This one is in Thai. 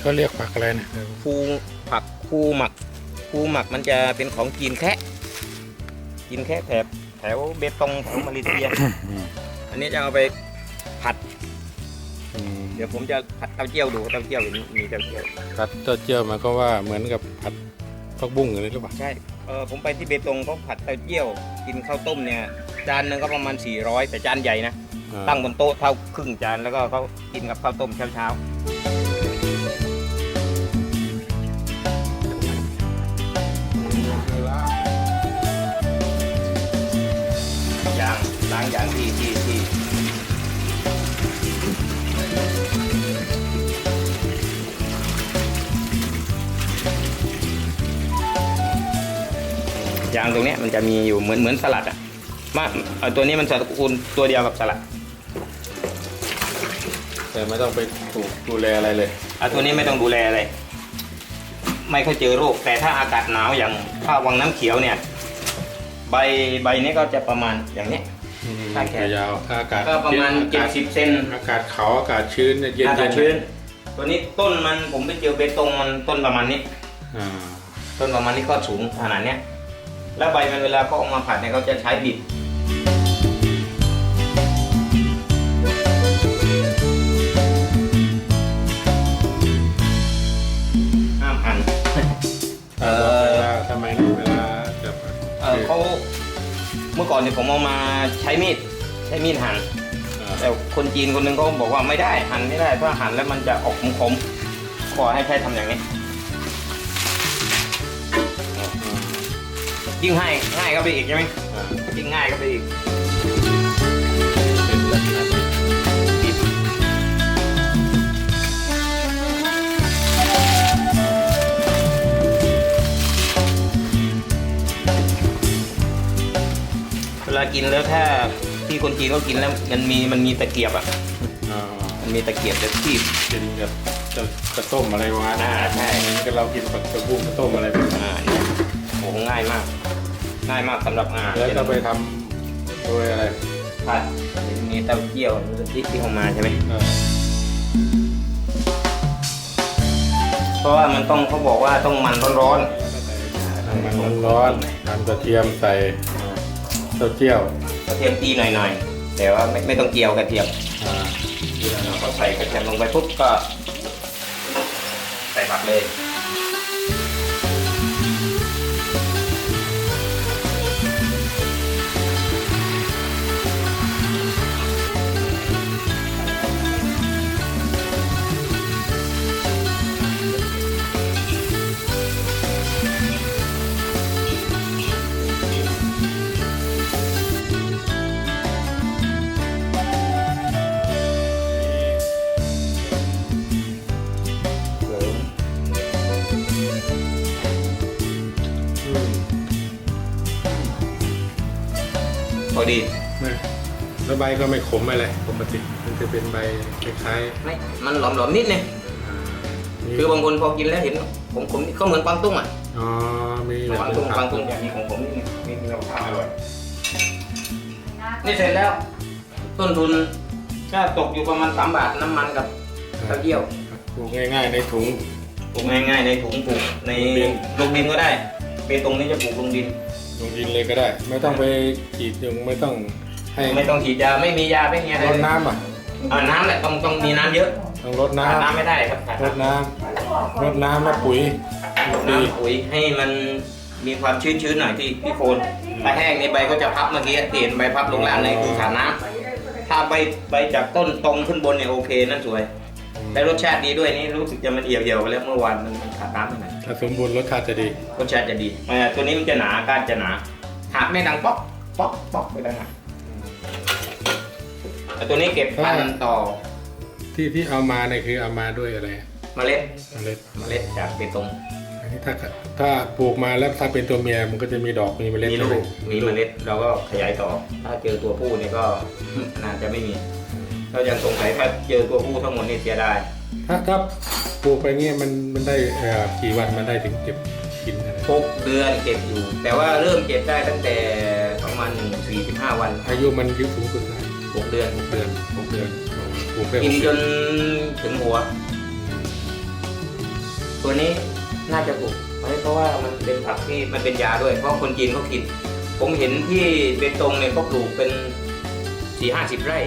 เขาเรียกผักอะไรเนี่ยฟูผักฟูหมักฟูหมักมันจะเป็นของกินแค่กินแค่แถบแถวเบตงแถวมาเลเซีย อันนี้จะเอาไปผัด เดี๋ยวผมจะผัดเต้าเจี้ยวดูเต้าเจี้ยวมีมีเต้าเจี้ยวผัดเต้าเจี้ยวหมันก็ว่าเหมือนกับผัดผักบุ้งอย่างนี้หรือเปล่าใช่เออผมไปที่เบตงเขาผัดเต้าเจี้ยว กินข้าวต้มเนี่ยจานหนึงก็ประมาณ400แต่จานใหญ่นะอ่าตั้งบนโต๊ะเท่าครึ่งจานแล้วก็เขากินกับข้าวต้มเช้าๆางล้างอย่างที่ที่ที่ยางตรงเนี้ยมันจะมีอยู่เหมือนเหมือนสลัดอะมาเอาตัวนี้มันสกุลตัวเดียวกับสลัดแต่ไม่ต้องไปถูกดูแลอะไรเลยอะตัวนี้ไม่ต้องดูแลอะไร ไม่ค่อยเจอโรค แต่ถ้าอากาศหนาวอย่างถ้าวังน้ำเขียวเนี่ย ใบใบนี้ก็จะประมาณอย่างเนี้ยใช่แค่ยาวถ้าอากาศก็ประมาณอากาศ70เซนอากาศเขาวอากาศชื้นเนี่ยเย็นอากาศๆชื้น ตัวนี้ต้นมันผมไปเจอเบตงมันต้นประมาณนี้ อ่าต้นประมาณนี้ก็สูงขนาดเนี้ย แล้วใบมันเวลาเขาเออกมาผัดเนี่ยเขาจะใช้บิด ห้ามหั่น เอ่อเวลาทำไมนะเวลาจะเออเขา เมื่อก่อนเนี่ยผมเอามาใช้มีดใช้มีดหั่นอ่าแต่คนจีนคนหนึงเขาบอกว่าไม่ได้หั่นไม่ได้เพราะหั่นแล้วมันจะออกขมๆขอให้ใช้ทำอย่างนี้ยิ่งให้ง่ายก็ไปอีกใช่ไหมอ่ายิ่งง่ายก็ไปอีกากินแล้วถ้าที่คนจีนเขากินแล้วมันมีมันมีตะเกียบอะอ่ามันมีตะเกียบจะคีบเป็นกับจะกระต้มอะไรประมาณนั้นอ่าใช่เหมือนกับเรากินผักกระบุ้งกระต้มอะไรแบบนั้นอ่าเนี่ยโอ้โหง่ายมาก ง่ายมากสำหรับงานแล้วก็ไปทำโดยอะไรผัดมีเต้าเจี้ยวที่ที่เขามาใช่ไหม เอ่อเพราะว่ามันต้องเขาบอกว่าต้องมันร้อนน้ำมันร้อนๆน้ำกระเทียมใส่ เต้าเจี้ยวๆกระเทียมตีหน่อยๆ แต่ว่าไม่ไม่ต้องเจียวกระเทียมอ่าเราก็ใส่กระเทียมลงไปปุ๊บก็ ใส่ผักเลย อดีไม่แล้วใบก็ไม่ขมอะไรปกติมันจะเป็นใบคล้ายไม่ มันหลอมๆนิดนึงๆอ่ามีคือบางคนพอกินแล้วเห็นผมผมก็เหมือนปังตุ้งอะอ๋อมีแบบปังตุ้งปังตุ้งอย่างนี้ของผมนี่นี่มีเราทานอร่อย นี่เสร็จแล้ว ต้นทุนก็ตกอยู่ประมาณสามบาทน้ำมันกับเต้าเจี้ยวปลูกง่ายๆในถุง ปลูกง่ายๆในถุงปลูกในดินลงดินก็ได้เบตงนี่จะปลูกลงดิน ลงดินเลยก็ได้ ไม่ต้องไปฉีดยุงไม่ต้องให้ไม่ต้องฉีดยาไม่มียาไม่มีอะไรรดน้ำอะอ่าน้ำแหละต้องต้องมีน้ำเยอะต้องรดขาดน้ำน้ำไม่ได้ครับขาดรดน้ำรดน้ำแล้วปุ๋ยน้ำปุ๋ยให้มันมีความชื้นๆหน่อยที่ที่โคนถ้าแห้งนี่ใบก็จะพับเมื่อกี้ที่เห็นใบพับลงล่างนี่คือขาดน้ำถ้าใบใบจากต้นตรงขึ้นบนเนี่ยโอเคนั่นสวย แต่รสชาติดีด้วยนี่รู้สึกจะมันเหี่ยวๆไปแล้วเมื่อวานมันขาดน้ำไปหน่อยถ้าสมบูรณ์รสชาติจะดีรสชาติจะดีเอ่อตัวนี้มันจะหนาก้านจะหนาหักไม่ดังป๊อกป๊อกป๊อกไปดังหักแต่ตัวนี้เก็บพันธุ์ต่อที่ที่เอามาเนี่ยคือเอามาด้วยอะไรเมล็ดเมล็ดเมล็ดจากเบตงอันนี้ถ้าถ้าปลูกมาแล้วถ้าเป็นตัวเมียมันก็จะมีดอกมีเมล็ดมีลูใช่กไหมีเมล็ดเราก็ขยายต่อ ถ้าเจอตัวผู้เนี่ยก็น่าจะไม่มี เรายังสงสัยถ้าเจอตัวผู้ทั้งหมดนี่เสียดายถ้าถ้าปลูกไปเงี้ยมันมันได้เอ่อกี่วันมันได้ถึงเก็บกินอะไรหกเดือนเก็บอยู่ แต่ว่าเริ่มเก็บได้ตั้งแต่ประมาณหนึ่งสี่สิบห้าวันอายุมันยืดสูงสุดได้หกเดือนหกเดือนหกเดือนอ๋อปลูกได้หกินกจเดือนนถึงหัว ตัวนี้น่าจะปลูกไว้เพราะว่ามันเป็นผักที่มันเป็นยาด้วย เพราะคนจีนเขากิน ผมเห็นที่เบตงเนี่ยเขาปลูกเป็นสี่ห้าสิบไร่